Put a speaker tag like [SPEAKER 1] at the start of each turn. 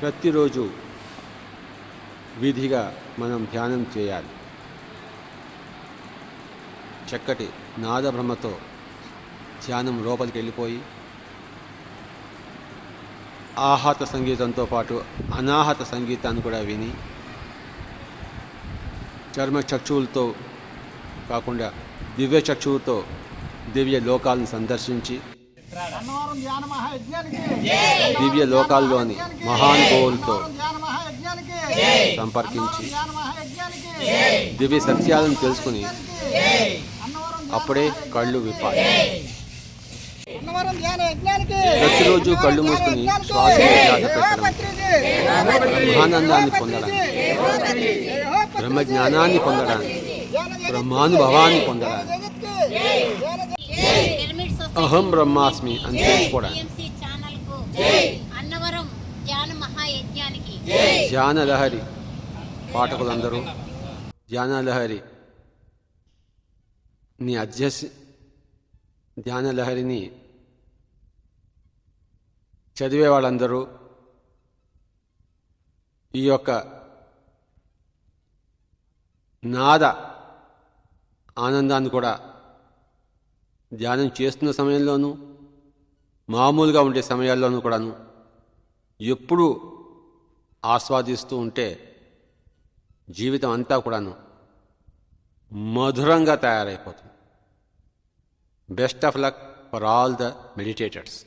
[SPEAKER 1] ప్రతిరోజు విధిగా మనం ధ్యానం చేయాలి. చక్కటి నాదభ్రమతో ధ్యానం లోపలికి వెళ్ళిపోయి ఆహాత సంగీతంతో పాటు అనాహత సంగీతాన్ని కూడా విని చర్మ చక్షువులతో కాకుండా దివ్య చక్షువుతో దివ్య లోకాలను సందర్శించి దివ్య లోకాల్లోని మహానుభావులతో సంపర్కించి దివ్య సత్యాలను తెలుసుకుని అప్పుడే కళ్ళు విప్పాలి.
[SPEAKER 2] అన్నవరం ధ్యాన యజ్ఞానికి
[SPEAKER 1] ప్రతిరోజు కళ్ళు మూసుకుని శ్వాస పెట్టడం. బ్రహ్మానందాన్ని పొందడానికి బ్రహ్మ జ్ఞానాన్ని పొందడానికి బ్రహ్మానుభవాన్ని పొందడానికి అహం బ్రహ్మాస్మి అని తెలుసుకోవడానికి
[SPEAKER 3] టీఎంసీ ఛానల్కు అన్నవరం ధ్యాన మహాయజ్ఞానికి
[SPEAKER 1] ధ్యానలహరి పాఠకులందరూ. ధ్యానలహరి నీ అధ్యసి ధ్యానలహరిని చదివే వాళ్ళందరూ ఈ యొక్క నాద ఆనందాన్ని కూడా ధ్యానం చేస్తున్న సమయంలోనూ మామూలుగా ఉండే సమయాల్లోనూ కూడాను ఎప్పుడూ ఆస్వాదిస్తూ ఉంటే జీవితం అంతా కూడాను మధురంగా తయారైపోతుంది. Best of luck for all the meditators.